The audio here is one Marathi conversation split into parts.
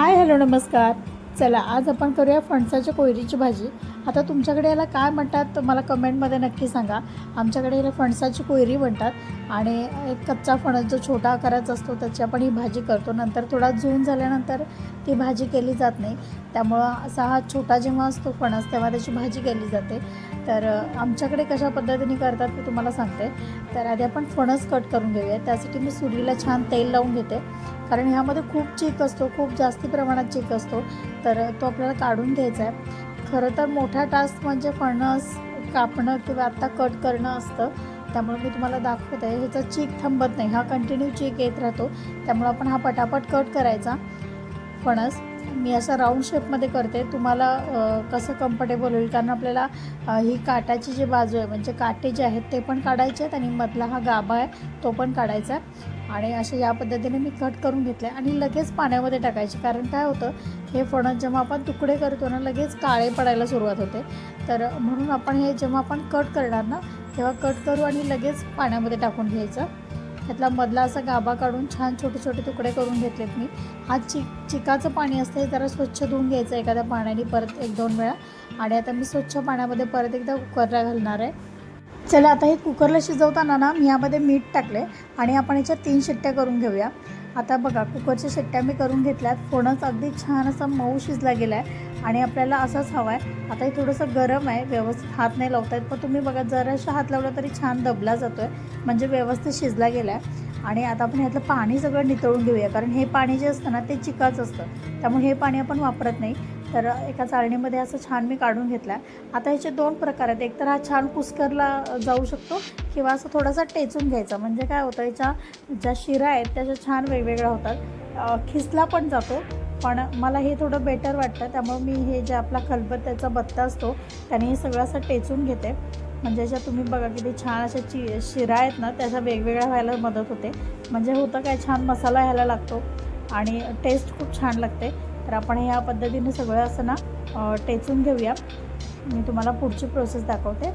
हाय हॅलो नमस्कार. चला आज आपण करूया फणसाच्या कोयरीची भाजी. आता तुमच्याकडे याला काय म्हणतात मला कमेंटमध्ये नक्की सांगा. आमच्याकडे याला फणसाची कोयरी म्हणतात आणि एक कच्चा फणस जो छोटा आकाराचा असतो त्याची आपण ही भाजी करतो. नंतर थोडा जून झाल्यानंतर ती भाजी केली जात नाही. त्यामुळं असा हा छोटा जेव्हा असतो फणस तेव्हा त्याची भाजी केली जाते. तर आमच्याकडे कशा पद्धतीने करतात मी तुम्हाला सांगते. तर आधी आपण फणस कट करून घेऊया. त्यासाठी मी सुरीला छान तेल लावून घेते. कारण ह्यामध्ये खूप चीक असतो खूप जास्ती प्रमाणात चीक असतो. तर तो आपल्याला काढून घ्यायचा आहे. खरं तर मोठा टास्क म्हणजे फणस कापणं किंवा आत्ता कट करणं असतं. त्यामुळे मी तुम्हाला दाखवत आहे ह्याचा चीक थांबत नाही. हा कंटिन्यू चीक येत राहतो. त्यामुळं आपण हा पटापट कट करायचा. फणस मी असा राऊंड शेपमध्ये करते. तुम्हाला कसं कम्फर्टेबल होईल? कारण आपल्याला ही काटाची जी बाजू आहे म्हणजे काटे जे आहेत ते पण काढायचे आहेत आणि मधला हा गाभा आहे तो पण काढायचा आहे. आणि असे या पद्धतीने मी कट करून घेतले आणि लगेच पाण्यामध्ये टाकायचे. कारण काय होतं हे फणस जेव्हा आपण तुकडे करतो ना लगेच काळे पडायला सुरुवात होते. तर म्हणून आपण हे जेव्हा आपण कट करणार ना तेव्हा कट करू आणि लगेच पाण्यामध्ये टाकून घ्यायचं. त्यातला मधला असा गाभा काढून छान छोटे छोटे तुकडे करून घेतलेत मी. हा चिक चिकाचं पाणी असतं हे जरा स्वच्छ धुवून घ्यायचं एखाद्या पाण्याने परत एक दोन वेळा. आणि आता मी स्वच्छ पाण्यामध्ये परत एकदा कुकरला घालणार आहे. चला आता हे कुकरला शिजवताना ना मी यामध्ये मीठ टाकले आणि आपण याच्या तीन शिट्ट्या करून घेऊया. आता बघा कुकरच्या शिट्ट्या मी करून घेतल्यात. फोणच अगदी छान असा मऊ शिजला गेला आहे आणि आपल्याला असाच हवा आहे आता हे थोडंसं गरम आहे व्यवस्थित हात नाही लावता येत पण तुम्ही बघा जराशा हात लावला तरी छान दबला जातो आहे म्हणजे व्यवस्थित शिजला गेला आहे आणि आता आपण ह्यातलं पाणी सगळं नितळून घेऊया कारण हे पाणी जे असतं ना ते चिकाच असतं. त्यामुळे हे पाणी आपण वापरत नाही. तर एका चाळणीमध्ये असं छान मी काढून घेतला आहे आता ह्याचे दोन प्रकार आहेत. एक तर हा छान कुस्करला जाऊ शकतो किंवा असं थोडासा टेचून घ्यायचा. म्हणजे काय होतं याच्या ज्या शिरा आहेत त्याच्या छान वेगवेगळ्या होतात. खिसला पण जातो पण मला हे थोडं बेटर वाटतं. त्यामुळे मी हे जे आपला खलबत्त्याचा बत्ता असतो त्याने हे सगळं असं टेचून घेते. म्हणजे याच्यात तुम्ही बघा किती छान अशा चि शिरा आहेत ना त्याच्या वेगवेगळ्या व्हायला मदत होते. म्हणजे होतं काय छान मसाला ह्याला लागतो आणि टेस्ट खूप छान लागते. तर आपण ह्या पद्धतीने सगळं असं ना टेचून घेऊया. मी तुम्हाला पुढची प्रोसेस दाखवते.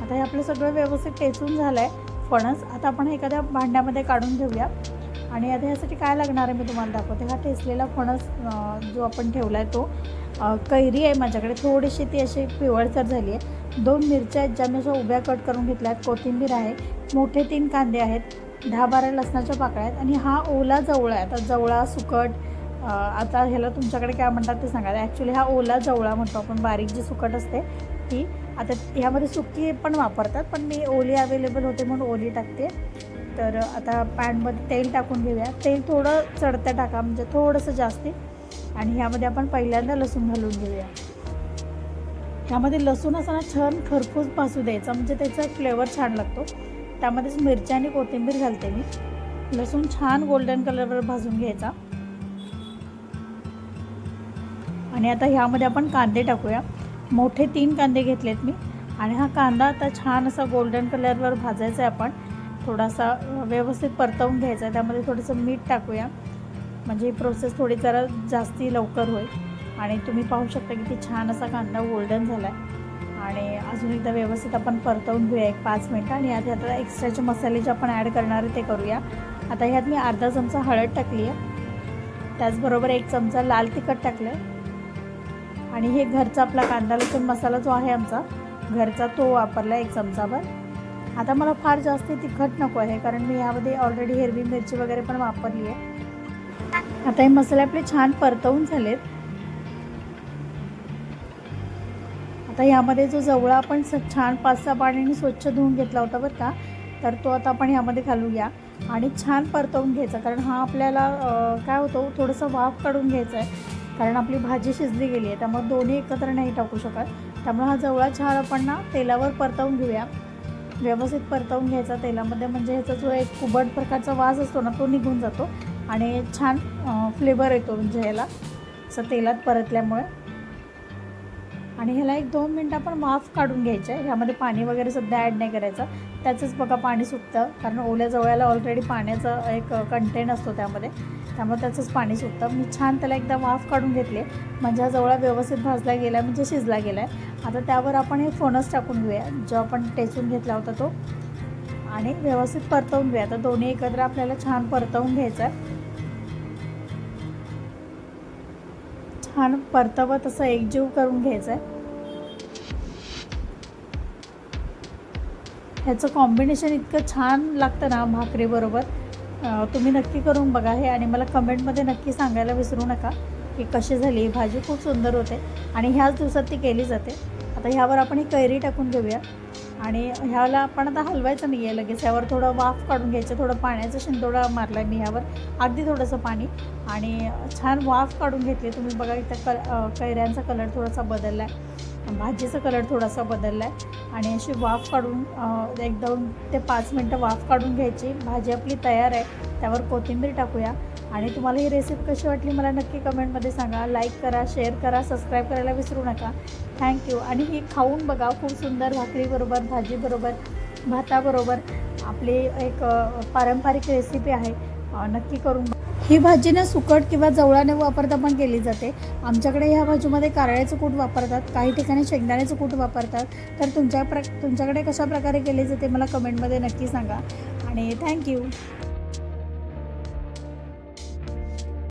आता हे आपलं सगळं व्यवस्थित टेचून झालं आहे फणस आता आपण एखाद्या भांड्यामध्ये काढून घेऊया. आणि आता ह्यासाठी काय लागणार आहे मी तुम्हाला दाखवते. हा टेचलेला फणस जो आपण ठेवला आहे तो कैरी आहे माझ्याकडे. थोडीशी ती अशी पिवळसर झाली आहे. दोन मिरच्या आहेत ज्या मी अशा उभ्या कट करून घेतल्या आहेत कोथिंबीर आहे मोठे तीन कांदे आहेत दहा बारा लसणाच्या पाकळ्या आहेत आणि हा ओला जवळा आहे. आता जवळा सुकट आता ह्याला तुमच्याकडे काय म्हणतात ते सांगा. ॲक्च्युली हा ओला जवळा म्हणतो आपण. बारीक जी सुकट असते ती. आता ह्यामध्ये सुकी पण वापरतात पण मी ओली अवेलेबल होते म्हणून ओली टाकते. तर आता पॅनमध्ये तेल टाकून घेऊया. तेल थोडं चढत्या टाका म्हणजे थोडंसं जास्ती. आणि ह्यामध्ये आपण पहिल्यांदा लसूण घालून घेऊया. ह्यामध्ये लसूण असताना छान खरपूस भाजू द्यायचा म्हणजे त्याचा फ्लेवर छान लागतो. त्यामध्येच मिरच्या आणि कोथिंबीर घालते मी. लसूण छान गोल्डन कलरवर भाजून घ्यायचा. आणि आता ह्यामध्ये आपण कांदे टाकूया. मोठे तीन कांदे घेतलेत मी. आणि हा कांदा आता छान असा गोल्डन कलरवर भाजायचा आहे आपण. थोडासा व्यवस्थित परतवून घ्यायचा आहे. त्यामध्ये थोडंसं मीठ टाकूया. म्हणजे ही प्रोसेस थोडी जरा जास्ती लवकर होईल. आणि तुम्ही पाहू शकता की किती छान असा कांदा गोल्डन झाला आहे आणि अजून एकदा व्यवस्थित आपण परतवून घेऊया एक पाच मिनटं. आणि आधी आता एक्स्ट्राचे मसाले जे आपण ॲड करणार आहे ते करूया. आता ह्यात मी अर्धा चमचा हळद टाकली आहे. त्याचबरोबर एक चमचा लाल तिखट टाकलं आहे आणि हे घरचा आपला कांदा लसूण मसाला जो आहे आमचा घरचा तो वापरला एक चमचाभर. आता मला फार जास्त तिखट नको आहे कारण मी यामध्ये ऑलरेडी हिरवी मिरची वगैरे पण वापरली आहे. आता हे मसाले आपले छान परतवून झालेत. आता यामध्ये जो जवळा आपण स छान पाच सहा पाण्याने स्वच्छ धुवून घेतला होता बरं का तर तो आता आपण ह्यामध्ये घालूया आणि छान परतवून घ्यायचा कारण हा आपल्याला काय होतो थोडंसं वाफ काढून घ्यायचा आहे. कारण आपली भाजी शिजली गेली आहे त्यामुळे दोन्ही एकत्र नाही टाकू शकत. त्यामुळे हा जवळा छान आपण ना तेलावर परतवून घेऊया. व्यवस्थित परतवून घ्यायचा तेलामध्ये म्हणजे ह्याचा जो एक कुबट प्रकारचा वास असतो ना तो निघून जातो. आणि छान फ्लेवर येतो म्हणजे ह्याला. असं तेलात परतल्यामुळे. आणि ह्याला एक दोन मिनटं आपण वाफ काढून घ्यायचं. आहे ह्यामध्ये पाणी वगैरे सध्या ॲड नाही करायचं. त्याचंच बघा पाणी सुटतं. कारण ओल्या जवळ्याला ऑलरेडी पाण्याचा एक कंटेन असतो त्यामध्ये. त्यामुळे त्याचंच पाणी सुटतं. मी छान त्याला एकदा वाफ काढून घेतले. म्हणजे हा जवळा व्यवस्थित भाजला गेला म्हणजे शिजला गेला आहे आता त्यावर आपण हे फणस टाकून घेऊया. जो आपण टेचून घेतला होता तो. आणि व्यवस्थित परतवून घेऊया. आता दोन्ही एकत्र आपल्याला छान परतवून घ्यायचं आहे छान परतवत असं एकजीव करून घ्यायचं आहे ह्याचं कॉम्बिनेशन इतकं छान लागतं ना भाकरीबरोबर. तुम्ही नक्की करून बघा हे. आणि मला कमेंटमध्ये नक्की सांगायला विसरू नका की कशी झाली. ही भाजी खूप सुंदर होते. आणि ह्याच दिवसात ती केली जाते. आता ह्यावर आपण ही कैरी टाकून घेऊया. आणि ह्याला आपण आता हलवायचं नाही आहे लगेच. ह्यावर थोडं वाफ काढून घ्यायचं. थोडं पाण्याचा शिंदोडा मारला आहे मी ह्यावर. अगदी थोडंसं पाणी. आणि छान वाफ काढून घेतली. तुम्ही बघा इथं क कैऱ्यांचा कलर थोडासा बदलला आहे भाजीचा कलर थोडासा बदलला आहे आणि अशी वाफ काढून एक दोन ते पाच मिनटं वाफ काढून घ्यायची. भाजी आपली तयार आहे त्यावर कोथिंबीर टाकूया. आणि तुम्हाला ही रेसिपी कशी वाटली मला नक्की कमेंटमध्ये सांगा. लाईक करा शेअर करा सबस्क्राईब करायला विसरू नका. थँक्यू आणि ही खाऊन बघा खूप सुंदर भाकरीबरोबर भाजीबरोबर भाताबरोबर आपली एक पारंपरिक रेसिपी आहे. नक्की करून ही भाजी ना सुकट किंवा जवळाने वापरता पण केली जाते. आमच्याकडे ह्या भाजीमध्ये कारळ्याचं कूट वापरतात काही ठिकाणी शेंगदाण्याचं कूट वापरतात. तर तुमच्या प्र तुमच्याकडे कशा प्रकारे केली जाते मला कमेंटमध्ये नक्की सांगा. आणि थँक्यू